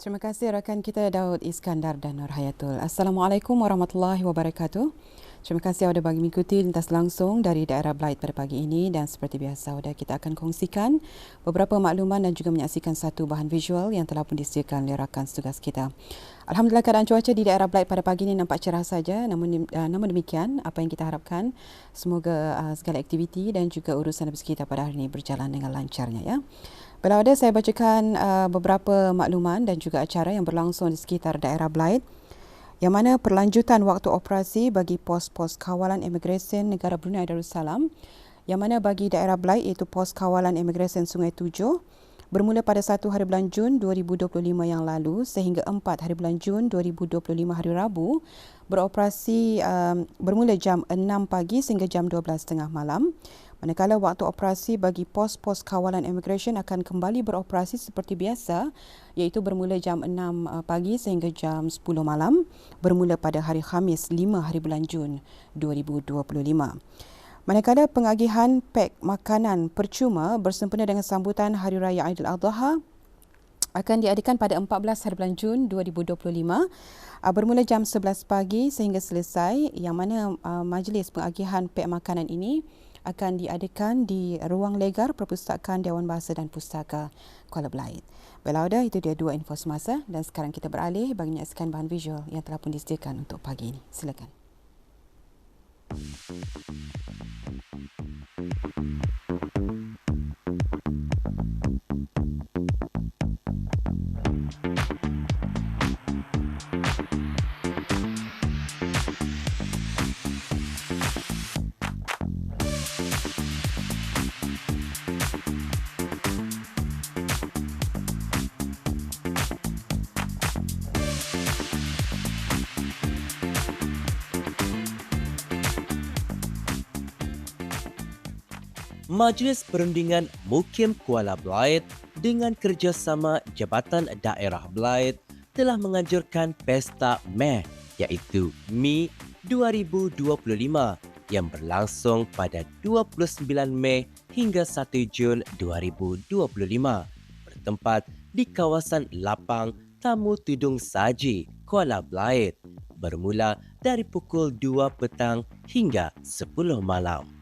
Terima kasih rakan kita Daud Iskandar dan Nur Hayatul. Assalamualaikum warahmatullahi wabarakatuh. Terima kasih awak bagi mengikuti lintas langsung dari daerah Blight pada pagi ini dan seperti biasa awak kita akan kongsikan beberapa makluman dan juga menyaksikan satu bahan visual yang telah pun disediakan oleh rakan tugas kita. Alhamdulillah keadaan cuaca di daerah Blight pada pagi ini nampak cerah saja namun uh, namun demikian apa yang kita harapkan semoga uh, segala aktiviti dan juga urusan rezeki kita pada hari ini berjalan dengan lancarnya ya. Bila ada saya bacakan uh, beberapa makluman dan juga acara yang berlangsung di sekitar daerah Blight yang mana perlanjutan waktu operasi bagi pos-pos kawalan imigresen negara Brunei Darussalam. Yang mana bagi daerah Blight iaitu pos kawalan imigresen Sungai Tujuh bermula pada 1 hari bulan Jun 2025 yang lalu sehingga 4 hari bulan Jun 2025 hari Rabu beroperasi um, bermula jam 6 pagi sehingga jam 12.30 malam Manakala waktu operasi bagi pos-pos kawalan immigration akan kembali beroperasi seperti biasa iaitu bermula jam 6 uh, pagi sehingga jam 10 malam bermula pada hari Khamis 5 hari bulan Jun 2025. Manakala pengagihan pek makanan percuma bersempena dengan sambutan Hari Raya Aidiladha akan diadakan pada 14 hari bulan Jun 2025 uh, bermula jam 11 pagi sehingga selesai yang mana uh, majlis pengagihan pek makanan ini akan diadakan di Ruang Legar Perpustakaan Dewan Bahasa dan Pustaka Kuala Belait. Belauda itu dia dua info semasa dan sekarang kita beralih bagi menyaksikan bahan visual yang telah pun disediakan untuk pagi ini. Silakan. Majlis Perundingan Mukim Kuala Belait dengan kerjasama Jabatan Daerah Belait telah menganjurkan Pesta Meh iaitu Mi 2025 yang berlangsung pada 29 Mei hingga 1 Jun 2025 bertempat di kawasan Lapang Tamu Tudung Saji, Kuala Belait bermula dari pukul 2 petang hingga 10 malam.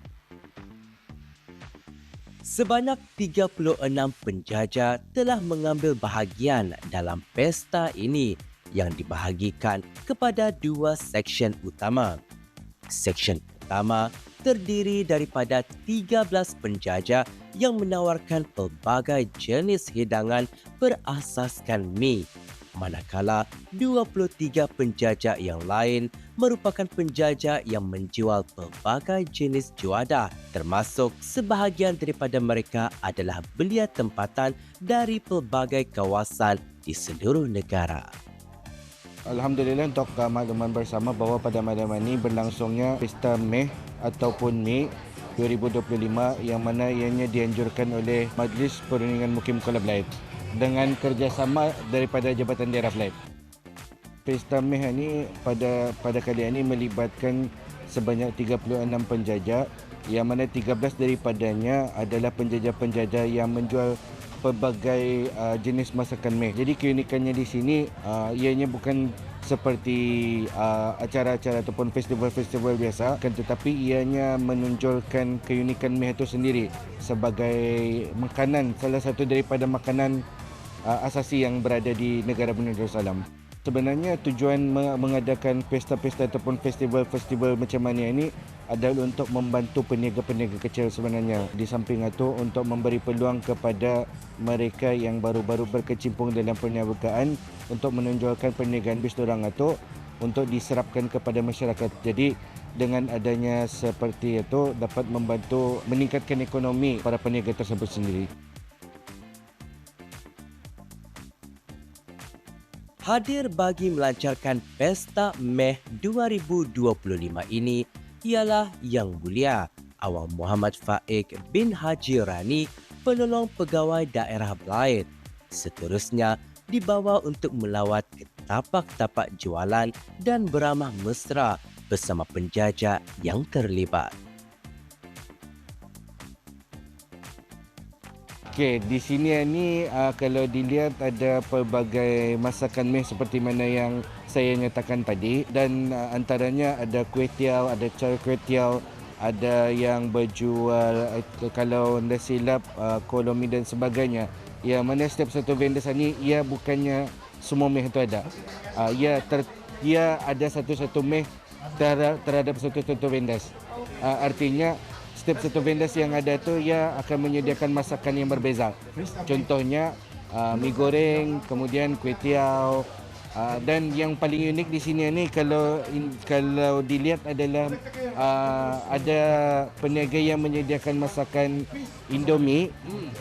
Sebanyak 36 penjajah telah mengambil bahagian dalam pesta ini yang dibahagikan kepada dua seksyen utama. Seksyen utama terdiri daripada 13 penjajah yang menawarkan pelbagai jenis hidangan berasaskan mi manakala 23 penjajah yang lain merupakan penjajah yang menjual pelbagai jenis juadah termasuk sebahagian daripada mereka adalah belia tempatan dari pelbagai kawasan di seluruh negara. Alhamdulillah untuk makluman bersama bahawa pada malam ini berlangsungnya Pesta Meh ataupun Mi 2025 yang mana ianya dianjurkan oleh Majlis Perundingan Mukim Kuala Belait dengan kerjasama daripada Jabatan Daerah Flight. Pesta Meh ini pada pada kali ini melibatkan sebanyak 36 penjajah yang mana 13 daripadanya adalah penjajah-penjajah yang menjual pelbagai uh, jenis masakan Meh. Jadi keunikannya di sini uh, ianya bukan seperti uh, acara-acara ataupun festival-festival biasa kan tetapi ianya menunjukkan keunikan Meh itu sendiri sebagai makanan salah satu daripada makanan uh, asasi yang berada di negara Brunei Darussalam. Sebenarnya tujuan mengadakan pesta-pesta ataupun festival-festival macam mana ini adalah untuk membantu peniaga-peniaga kecil sebenarnya. Di samping itu untuk memberi peluang kepada mereka yang baru-baru berkecimpung dalam perniagaan untuk menunjukkan perniagaan bis orang itu untuk diserapkan kepada masyarakat. Jadi dengan adanya seperti itu dapat membantu meningkatkan ekonomi para peniaga tersebut sendiri. hadir bagi melancarkan Pesta Meh 2025 ini ialah Yang Mulia Awang Muhammad Faik bin Haji Rani, penolong pegawai daerah Belait. Seterusnya, dibawa untuk melawat ke tapak-tapak jualan dan beramah mesra bersama penjajah yang terlibat. Okey, di sini ni uh, kalau dilihat ada pelbagai masakan meh seperti mana yang saya nyatakan tadi dan uh, antaranya ada kuih tiaw, ada char kuih tiaw, ada yang berjual uh, kalau anda silap uh, kolomi dan sebagainya. Ya, mana setiap satu vendor ni ia bukannya semua meh itu ada. Uh, ia ter, ia ada satu-satu meh terhadap, terhadap satu-satu vendor. Uh, artinya setiap satu vendors yang ada tu ia akan menyediakan masakan yang berbeza. Contohnya uh, mi goreng, kemudian kuih tiaw uh, dan yang paling unik di sini ni kalau in, kalau dilihat adalah uh, ada peniaga yang menyediakan masakan Indomie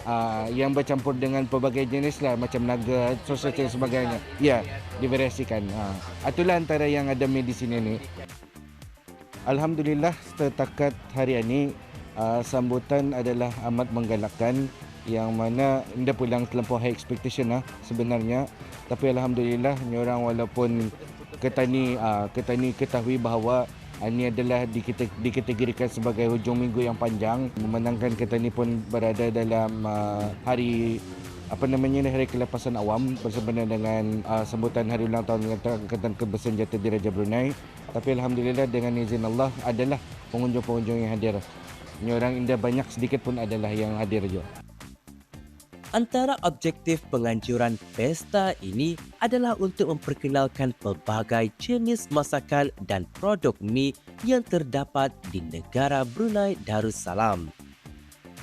uh, yang bercampur dengan pelbagai jenis lah macam naga, sosis dan sebagainya. Ya, divariasikan. Uh, itulah antara yang ada di sini ni. Alhamdulillah setakat hari ini uh, sambutan adalah amat menggalakkan yang mana anda pulang terlampau high expectation lah sebenarnya. Tapi alhamdulillah orang walaupun ketani uh, ketani ketahui bahawa ini adalah dikategorikan sebagai hujung minggu yang panjang. Memenangkan ketani pun berada dalam uh, hari apa namanya hari kelepasan awam bersempena dengan uh, sambutan hari ulang tahun Angkatan Kebersenjata Diraja Brunei. Tapi alhamdulillah dengan izin Allah adalah pengunjung-pengunjung yang hadir ini orang India banyak sedikit pun adalah yang hadir juga. Antara objektif penganjuran pesta ini adalah untuk memperkenalkan pelbagai jenis masakan dan produk mi yang terdapat di negara Brunei Darussalam.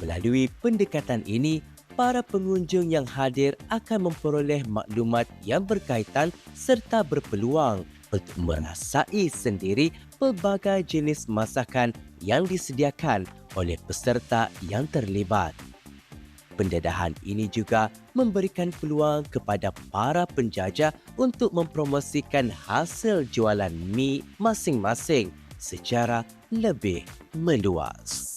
Melalui pendekatan ini, para pengunjung yang hadir akan memperoleh maklumat yang berkaitan serta berpeluang untuk merasai sendiri pelbagai jenis masakan yang disediakan oleh peserta yang terlibat. Pendedahan ini juga memberikan peluang kepada para penjajah untuk mempromosikan hasil jualan mi masing-masing secara lebih meluas.